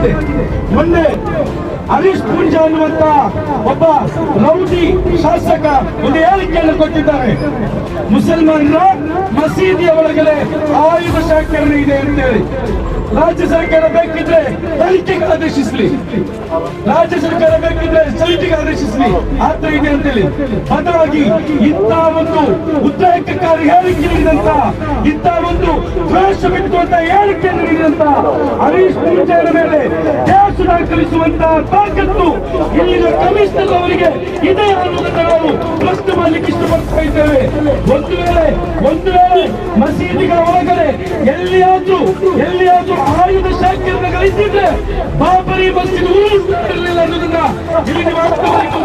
ಆಗಿದೆ ಮೊನ್ನೆ ಹರೀಶ್ ಪೂಂಜಾ ಅನ್ನುವಂತ ಒಬ್ಬ ರೌಡಿ ಶಾಸಕ ಒಂದು ಹೇಳಿಕೆಯನ್ನು ಕೊಟ್ಟಿದ್ದಾರೆ. ಮುಸಲ್ಮಾನರ ಮಸೀದಿಯ ಒಳಗಡೆ ಆಯುಧ ಶಾಖರಣೆ ಇದೆ ಅಂತೇಳಿ. ರಾಜ್ಯ ಸರ್ಕಾರ ಬೇಕಿದ್ರೆ ತನಿಖೆಗೆ ಆದೇಶಿಸಲಿ. ರಾಜ್ಯ ಸರ್ಕಾರ ಬೇಕಿದ್ರೆ ತನಿಖೆಗೆ ಆದೇಶಿಸಲಿ. ಆದ್ರೆ ಇದೆ ಅಂತೇಳಿ. ಬದಲಾಗಿ ಇಂಥ ಒಂದು ಉದ್ರೇಕಕಾರಿ ಹೇಳಿಕೆ ನೀಡಿದಂತ, ಇಂಥ ಒಂದು ದ್ವೇಷ ಬಿಟ್ಟುವಂತ ಹೇಳಿಕೆ ನೀಡಿದಂತ ಹರೀಶ್ ವಿಚಾರ ಮೇಲೆ ಕೇಸು ದಾಖಲಿಸುವಂತ ತಾಕತ್ತು ಇಲ್ಲಿನ ಕಮಿಷನರ್ ಅವರಿಗೆ ಇದೆ ಅನ್ನೋದನ್ನ ನಾವು ಪ್ರಶ್ನೆ ಮಾಡಲಿಕ್ಕೆ ಇಷ್ಟಪಡ್ತಾ ಇದ್ದೇವೆ. ಒಂದು ವೇಳೆ ಒಂದು ವೇಳೆ ಮಸೀದಿಗಳ ಒಳಗಡೆ ಎಲ್ಲಿಯಾದ್ರೂ ಎಲ್ಲಿಯಾದ್ರೂ ಆಯುಧ ಶಾಖೆಗಳಿದ್ದಿದ್ರೆ ಬಾಬರಿ ಮಸೀದಿ ಊರು ಇರಲಿಲ್ಲ ಅನ್ನೋದನ್ನ ಇಲ್ಲಿ ವಾಸ್ತವವಾಗಿ